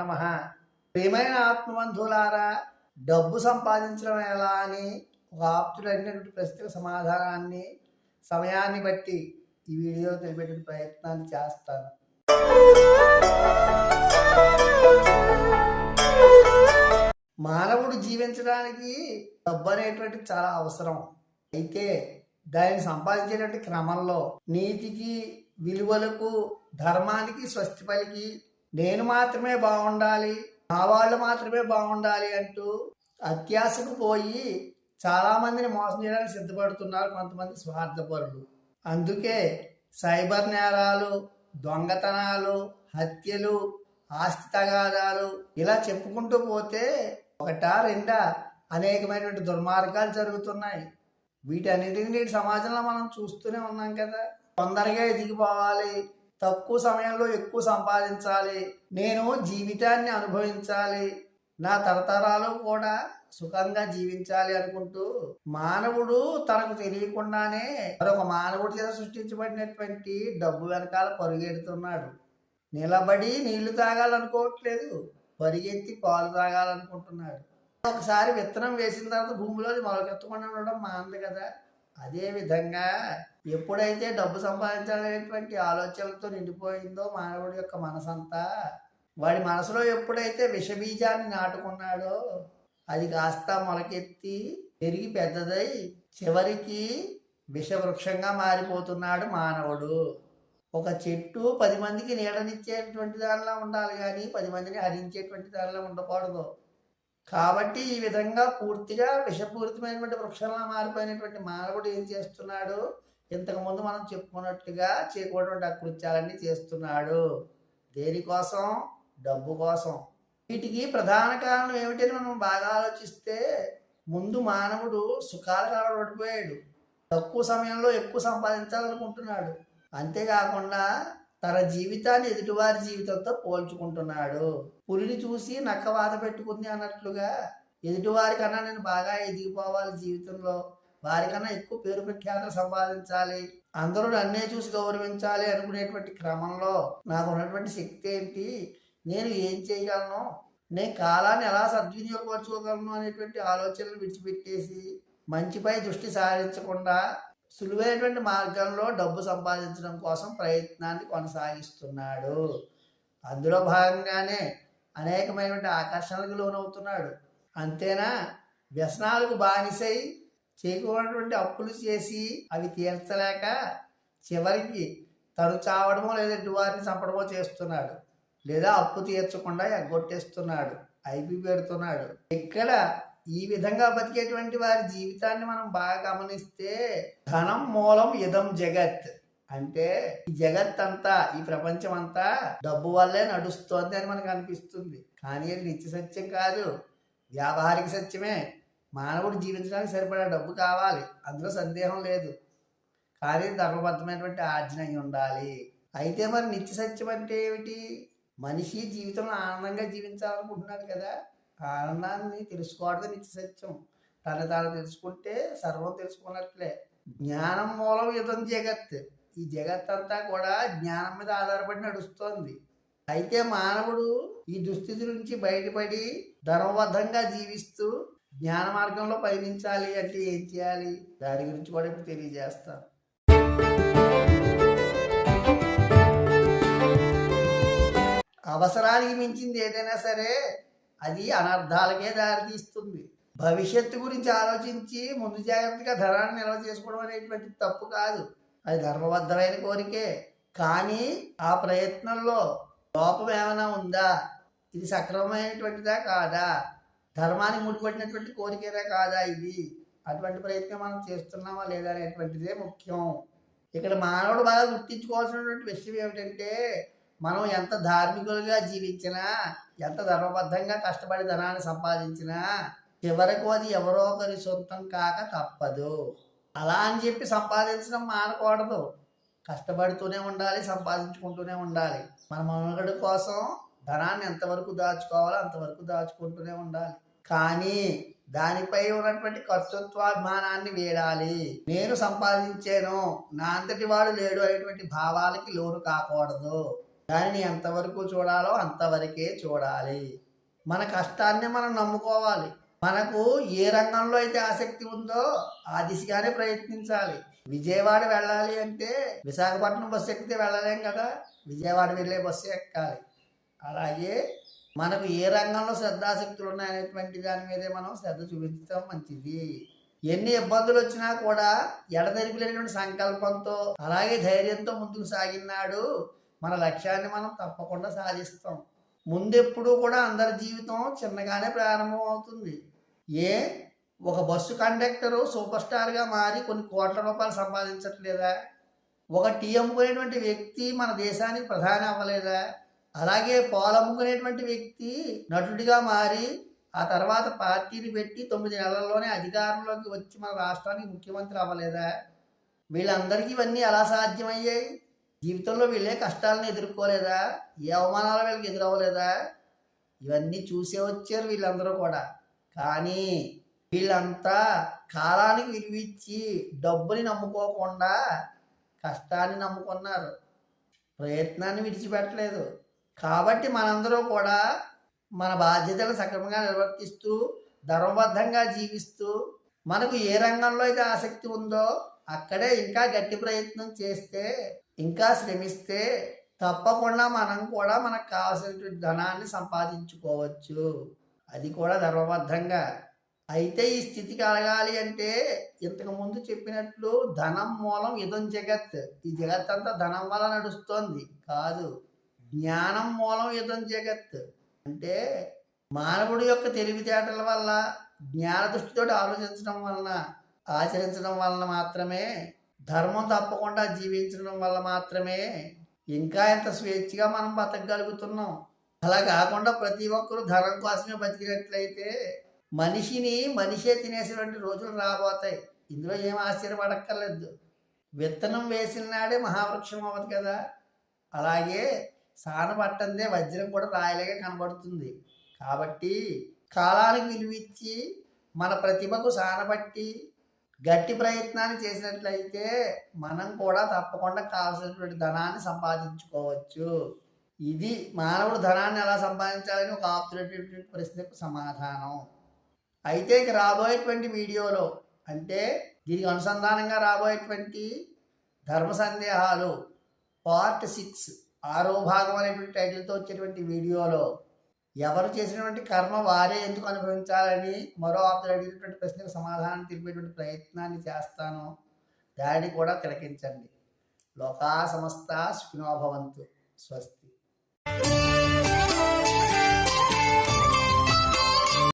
నమ. ప్రియమైన ఆత్మబంధువులారా డబ్బు సంపాదించడం ఎలా అని ఒక ఆప్తుడు అడిగినటువంటి ప్రశ్నకు సమాధానాన్ని సమయాన్ని బట్టి ఈ వీడియో తెలిపేట ప్రయత్నాన్ని చేస్తాను. మానవుడు జీవించడానికి డబ్బు అనేటువంటి చాలా అవసరం. అయితే దానిని సంపాదించేటువంటి క్రమంలో నీతికి విలువలకు ధర్మానికి స్వస్తి పలికి నేను మాత్రమే బాగుండాలి నా వాళ్ళు మాత్రమే బాగుండాలి అంటూ అత్యాశకు పోయి చాలామందిని మోసం చేయడానికి సిద్ధపడుతున్నారు కొంతమంది స్వార్థపరులు. అందుకే సైబర్ నేరాలు దొంగతనాలు హత్యలు ఆస్తి తగాదాలు ఇలా చెప్పుకుంటూ పోతే ఒకటా రెండా అనేకమైనటువంటి దుర్మార్గాలు జరుగుతున్నాయి. వీటన్నిటిని నేటి సమాజంలో మనం చూస్తూనే ఉన్నాం కదా. తొందరగా ఎదిగిపోవాలి తక్కువ సమయంలో ఎక్కువ సంపాదించాలి. నేను జీవితాన్ని అనుభవించాలి. నా తరతరాలు కూడా సుఖంగా జీవించాలి అనుకుంటూ మానవుడు తనకు తెలియకుండానే మరొక మానవుడి చేత సృష్టించబడినటువంటి డబ్బు వెనకాల పరుగెడుతున్నాడు. నిలబడి నీళ్ళు తాగాలనుకోవట్లేదు. పరిగెత్తి పాలు తాగాలనుకుంటున్నాడు. ఒకసారి విత్తనం వేసిన తర్వాత భూమిలో మొలకెత్తకుండా ఉండడం మాంది కదా. అదే విధంగా ఎప్పుడైతే డబ్బు సంపాదించాలనేటువంటి ఆలోచనలతో నిండిపోయిందో మానవుడి యొక్క మనసంతా వాడి మనసులో ఎప్పుడైతే విషబీజాన్ని నాటుకున్నాడో అది కాస్త మొలకెత్తి పెరిగి పెద్దదై చివరికి విషవృక్షంగా మారిపోతున్నాడు మానవుడు. ఒక చెట్టు పది మందికి నీడనిచ్చేటువంటి దానిలో ఉండాలి కానీ పది మందిని హరించేటువంటి దానిలో ఉండకూడదు. కాబట్టి ఈ విధంగా పూర్తిగా విషపూరితమైనటువంటి వృక్షంలా మారిపోయినటువంటి మానవుడు ఏం చేస్తున్నాడు? ఇంతకుముందు మనం చెప్పుకున్నట్టుగా చేయకూడటువంటి అకృత్యాలన్నీ చేస్తున్నాడు. దేనికోసం డబ్బు కోసం. వీటికి ప్రధాన కారణం ఏమిటని మనం బాగా ఆలోచిస్తే ముందు మానవుడు సుఖాలు పడిపోయాడు తక్కువ సమయంలో ఎక్కువ సంపాదించాలనుకుంటున్నాడు. అంతేకాకుండా తన జీవితాన్ని ఎదుటివారి జీవితంతో పోల్చుకుంటున్నాడు. పులిని చూసి నక్క వాత పెట్టుకుంది అన్నట్లుగా ఎదుటివారి కన్నా నేను బాగా ఎదిగిపోవాలి జీవితంలో. వారికన్నా ఎక్కువ పేరు ప్రఖ్యాతలు సంపాదించాలి. అందరూ నన్నే చూసి గౌరవించాలి అనుకునేటువంటి క్రమంలో నాకు ఉన్నటువంటి శక్తి ఏంటి? నేను ఏం చేయగలను? నేను కాలాన్ని ఎలా సద్వినియోగపరచుకోగలను అనేటువంటి ఆలోచనలు విడిచిపెట్టేసి మంచిపై దృష్టి సారించకుండా సులువైనటువంటి మార్గంలో డబ్బు సంపాదించడం కోసం ప్రయత్నాన్ని కొనసాగిస్తున్నాడు. అందులో భాగంగానే అనేకమైనటువంటి ఆకర్షణలకు లోనవుతున్నాడు. అంతేనా? వ్యసనాలకు బానిసై చేయకూడనటువంటి అప్పులు చేసి అవి తీర్చలేక చివరికి తను చావడమో లేదంటే వారిని చంపడమో చేస్తున్నాడు. లేదా అప్పు తీర్చకుండా ఎగ్గొట్టేస్తున్నాడు. ఐపి పెడుతున్నాడు. ఇక్కడ ఈ విధంగా బతికేటువంటి వారి జీవితాన్ని మనం బాగా గమనిస్తే ధనం మూలం ఇదం జగత్. అంటే ఈ జగత్ అంతా ఈ ప్రపంచం అంతా డబ్బు వల్లే నడుస్తోంది అని మనకు అనిపిస్తుంది. కానీ అది నిత్య సత్యం కాదు. వ్యావహారిక సత్యమే. మానవుడు జీవించడానికి సరిపడా డబ్బు కావాలి. అందులో సందేహం లేదు. కానీ ధర్మబద్ధమైనటువంటి ఆర్జన అయి ఉండాలి. అయితే మరి నిత్య సత్యం అంటే ఏమిటి? మనిషి జీవితంలో ఆనందంగా జీవించాలనుకుంటున్నాడు కదా. ఆనందాన్ని తెలుసుకోవడమే నిత్య సత్యం. తను తాను తెలుసుకుంటే సర్వం తెలుసుకున్నట్లే. జ్ఞానం మూలం యుధం జగత్. ఈ జగత్ అంతా కూడా జ్ఞానం మీద ఆధారపడి నడుస్తోంది. అయితే మానవుడు ఈ దుస్థితి నుంచి బయటపడి ధర్మబద్ధంగా జీవిస్తూ జ్ఞాన మార్గంలో పయనించాలి అంటే ఏం చేయాలి? దాని గురించి కూడా ఇప్పుడు తెలియజేస్తాను అవసరానికి మించింది ఏదైనా సరే అది అనర్థాలకే దారితీస్తుంది. భవిష్యత్తు గురించి ఆలోచించి ముందు జాగ్రత్తగా ధనాన్ని నిల్వ చేసుకోవడం అనేటువంటి తప్పు కాదు. అది ధర్మబద్ధమైన కోరికే. కానీ ఆ ప్రయత్నంలో లోపం ఏమైనా ఉందా? ఇది సక్రమమైనటువంటిదా కాదా? ధర్మానికి ముడిపడినటువంటి కోరికేనా కాదా ఇది? అటువంటి ప్రయత్నం మనం చేస్తున్నామా లేదా అనేటువంటిదే ముఖ్యం. ఇక్కడ మానవుడు బాగా గుర్తించుకోవాల్సినటువంటి విషయం ఏమిటంటే మనం ఎంత ధార్మికులుగా జీవించినా ఎంత ధర్మబద్ధంగా కష్టపడి ధనాన్ని సంపాదించినా చివరకు అది ఎవరో ఒకరి సొంతం కాక తప్పదు. అలా అని చెప్పి సంపాదించడం మానకూడదు. కష్టపడుతూనే ఉండాలి సంపాదించుకుంటూనే ఉండాలి. మన మనుగడ కోసం ధనాన్ని ఎంతవరకు దాచుకోవాలో అంతవరకు దాచుకుంటూనే ఉండాలి. కానీ దానిపై ఉన్నటువంటి కర్తృత్వాభిమానాన్ని వేడాలి. నేను సంపాదించాను నా అంతటి వాడు లేడు అనేటువంటి భావాలకి లోను కాకూడదు. దానిని ఎంతవరకు చూడాలో అంతవరకే చూడాలి. మన కష్టాన్ని మనం నమ్ముకోవాలి. మనకు ఏ రంగంలో అయితే ఆసక్తి ఉందో ఆ దిశగానే ప్రయత్నించాలి. విజయవాడ వెళ్ళాలి అంటే విశాఖపట్నం బస్సు ఎక్కితే వెళ్ళలేం కదా. విజయవాడ వెళ్ళే బస్సు ఎక్కాలి. అలాగే మనకు ఏ రంగంలో శ్రద్ధాశక్తులు ఉన్నాయనేటువంటి దాని మీదే మనం శ్రద్ధ చూపించడం మంచిది. ఎన్ని ఇబ్బందులు వచ్చినా కూడా ఎడతెరిపిలేనటువంటి సంకల్పంతో అలాగే ధైర్యంతో ముందుకు సాగినాడు మన లక్ష్యాన్ని మనం తప్పకుండా సాధిస్తాం. ముందెప్పుడు కూడా అందరి జీవితం చిన్నగానే ప్రారంభం అవుతుంది ఏ? ఒక బస్సు కండక్టరు సూపర్ స్టార్గా మారి కొన్ని కోట్ల రూపాయలు సంపాదించట్లేదా? ఒక టీ అమ్ముకునేటువంటి వ్యక్తి మన దేశానికి ప్రధాని అవ్వలేదా? అలాగే పోలమ్ముకునేటువంటి వ్యక్తి నటుడిగా మారి ఆ తర్వాత పార్టీని పెట్టి తొమ్మిది నెలల్లోనే అధికారంలోకి వచ్చి మన రాష్ట్రానికి ముఖ్యమంత్రి అవ్వలేదా? వీళ్ళందరికీ ఇవన్నీ ఎలా సాధ్యమయ్యాయి? జీవితంలో వీళ్ళే కష్టాలను ఎదుర్కోలేదా? ఏ అవమానాలు వీళ్ళకి ఎదురవ్వలేదా? ఇవన్నీ చూసే వచ్చారు వీళ్ళందరూ కూడా. కానీ వీళ్ళంతా కాలానికి విలువిచ్చి డబ్బుని నమ్ముకోకుండా కష్టాన్ని నమ్ముకున్నారు. ప్రయత్నాన్ని విడిచిపెట్టలేదు. కాబట్టి మనందరూ కూడా మన బాధ్యతలు సక్రమంగా నిర్వర్తిస్తూ ధర్మబద్ధంగా జీవిస్తూ మనకు ఏ రంగంలో అయితే ఆసక్తి ఉందో అక్కడే ఇంకా గట్టి ప్రయత్నం చేస్తే ఇంకా శ్రమిస్తే తప్పకుండా మనం కూడా మనకు కావాల్సినటువంటి ధనాన్ని సంపాదించుకోవచ్చు. అది కూడా ధర్మబద్ధంగా. అయితే ఈ స్థితి కలగాలి అంటే ఇంతకు ముందు చెప్పినట్లు ధనం మూలం ఇదం జగత్. ఈ జగత్ అంతా ధనం వల్ల నడుస్తోంది. కాదు. జ్ఞానం మూలం యుద్ధం జగత్ అంటే మానవుడి యొక్క తెలివితేటల వల్ల జ్ఞాన దృష్టితో ఆలోచించడం వలన ఆచరించడం వలన మాత్రమే ధర్మం తప్పకుండా జీవించడం వల్ల మాత్రమే ఇంకా ఎంత స్వేచ్ఛగా మనం బతకగలుగుతున్నాం. అలా కాకుండా ప్రతి ఒక్కరూ ధనం కోసమే బతికినట్లయితే మనిషిని మనిషే తినేసేటువంటి రోజులు రాబోతాయి. ఇందులో ఏం ఆశ్చర్యపడక్కర్లేదు. విత్తనం వేసిన నాడే మహావృక్షం అవ్వదు కదా. అలాగే సానబట్టందే వజ్రం కూడా రాయలేగా కనబడుతుంది. కాబట్టి కాలానికి విలువిచ్చి మన ప్రతిభకు సానబట్టి గట్టి ప్రయత్నాన్ని చేసినట్లయితే మనం కూడా తప్పకుండా కావాల్సినటువంటి ధనాన్ని సంపాదించుకోవచ్చు. ఇది మానవుడు ధనాన్ని ఎలా సంపాదించాలని ఒక ఆప్తున్నటువంటి ప్రశ్నకు సమాధానం. అయితే ఇక రాబోయేటువంటి వీడియోలో అంటే దీనికి అనుసంధానంగా రాబోయేటువంటి ధర్మ సందేహాలు పార్ట్ సిక్స్ ఆరో భాగం అనేటువంటి టైటిల్తో వచ్చేటువంటి వీడియోలో ఎవరు చేసినటువంటి కర్మ వారే ఎందుకు అనుభవించాలని మరో ఆప్తులు అడిగినటువంటి ప్రశ్నకు సమాధానం తెలిపేటువంటి ప్రయత్నాన్ని చేస్తాను. దాన్ని కూడా తిలకించండి. లోకా సమస్త సుఖినోభవంతు స్వస్తి.